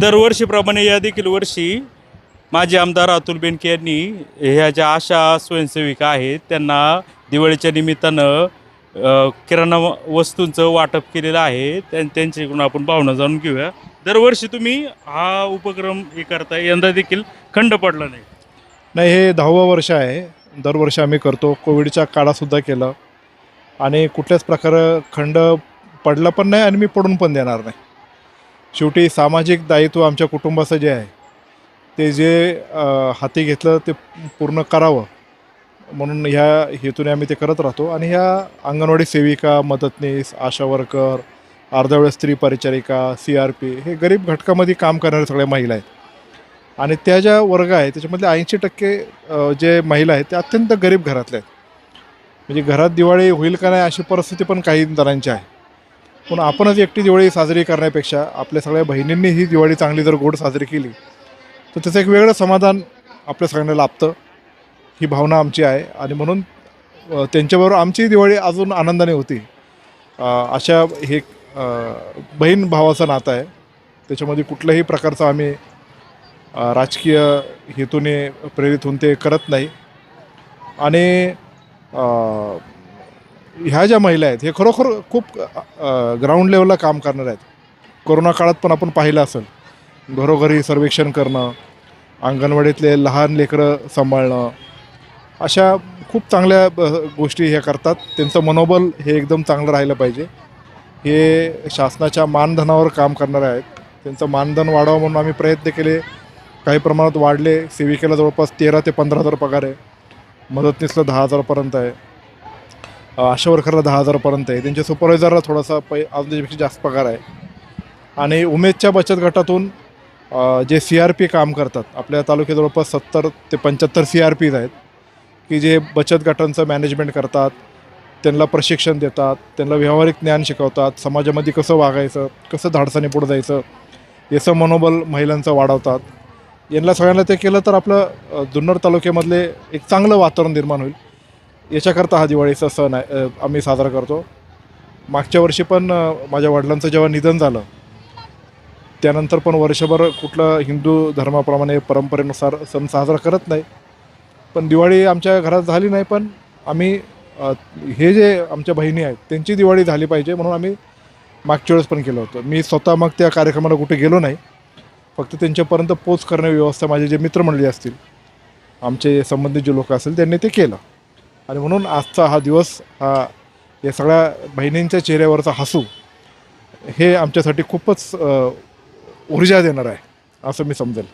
दरवर्षीप्रमाणे या देखील वर्षी माजी आमदार अतुल बेनके यांनी ह्या ज्या आशा स्वयंसेविका आहेत त्यांना दिवाळीच्या निमित्तानं किराणा वस्तूंचं वाटप केलेलं आहे त्यां त्यांच्याकडून आपण भावना जाणून घेऊया. दरवर्षी तुम्ही हा उपक्रम हे करताय यंदा देखील खंड पडला नाही. नाही हे दहावं वर्ष आहे. दरवर्षी आम्ही करतो. कोविडच्या काळातसुद्धा केलं. आणि कुठल्याच प्रकारे खंड पडला पण नाही आणि मी पडून पण देणार नाही. शेवटी सामाजिक दायित्व आमच्या कुटुंबाचं जे आहे ते जे हाती घेतलं ते पूर्ण करावं. म्हणून ह्या हेतूने आम्ही ते करत राहतो. आणि ह्या अंगणवाडी सेविका मदतनीस आशा वर्कर अर्धवेळ स्त्री परिचारिका सी आर पी हे गरीब घटकामध्ये काम करणाऱ्या सगळ्या महिला आहेत. आणि त्या ज्या वर्ग आहे त्याच्यामधले ऐंशी टक्के जे महिला आहेत त्या अत्यंत गरीब घरातल्या आहेत. म्हणजे घरात दिवाळी होईल का नाही अशी परिस्थिती पण काही जणांची आहे. पण आपणच एकटी दिवाळी साजरी करण्यापेक्षा आपल्या सगळ्या बहिणींनी ही दिवाळी चांगली जर गोड साजरी केली तर त्याचं एक वेगळं समाधान आपल्या सगळ्यांना लाभतं. ही भावना आमची आहे आणि म्हणून त्यांच्याबरोबर आमची दिवाळी अजून आनंदाने होती. अशा हे बहीण भावाचं नातं आहे. त्याच्यामध्ये कुठल्याही प्रकारचं आम्ही राजकीय हेतूने प्रेरित होऊन ते करत नाही. आणि ह्या ज्या महिला आहेत हे खरोखर खूप ग्राउंड लेवलला काम करणार आहेत. कोरोना काळात पण आपण पाहिलं असेल घरोघरी सर्वेक्षण करणं अंगणवाडीतले लहान लेकरं सांभाळणं अशा खूप चांगल्या गोष्टी हे करतात. त्यांचं मनोबल हे एकदम चांगलं राहिलं पाहिजे. हे शासनाच्या मानधनावर काम करणारे आहेत. त्यांचं मानधन वाढावं म्हणून आम्ही प्रयत्न केले. काही प्रमाणात वाढले. सेविकेला जवळपास तेरा ते पंधरा हजार पगार आहे. मदतनीसला दहा हजारपर्यंत आहे. आशा वर्करला दहा हजारपर्यंत आहे. त्यांच्या सुपरवायझरला थोडासा पै अजून त्याच्यापेक्षा जास्त पगार आहे. आणि उमेदच्या बचत गटातून जे सी आर पी काम करतात आपल्या तालुक्यात जवळपास सत्तर ते पंच्याहत्तर सी आर पीज आहेत. की जे बचत गटांचं मॅनेजमेंट करतात त्यांना प्रशिक्षण देतात त्यांना व्यावहारिक ज्ञान शिकवतात समाजामध्ये कसं वागायचं कसं धाडसाने पुढं जायचं याचं मनोबल महिलांचं वाढवतात. यांना सगळ्यांना ते केलं तर आपलं जुन्नर तालुक्यामधले एक चांगलं वातावरण निर्माण होईल. याच्याकरता हा दिवाळीचा सण आहे आम्ही साजरा करतो. मागच्या वर्षी पण माझ्या वडिलांचं जेव्हा निधन झालं त्यानंतर पण वर्षभर कुठलं हिंदू धर्माप्रमाणे परंपरेनुसार सण साजरा करत नाही. पण दिवाळी आमच्या घरात झाली नाही पण आम्ही हे जे आमच्या बहिणी आहेत त्यांची दिवाळी झाली पाहिजे म्हणून आम्ही मागच्या वेळेस पण केलं होतं. मी स्वतः मग त्या कार्यक्रमाला कुठे गेलो नाही. फक्त त्यांच्यापर्यंत पोच करण्याची व्यवस्था माझे जे मित्रमंडळी असतील आमचे संबंधित जे लोक असतील त्यांनी ते केलं. आणि म्हणून आजचा हा दिवस हा या सगळ्या बहिणींच्या चेहऱ्यावरचा हसू हे आमच्यासाठी खूपच ऊर्जा देणार आहे असं मी समजेल.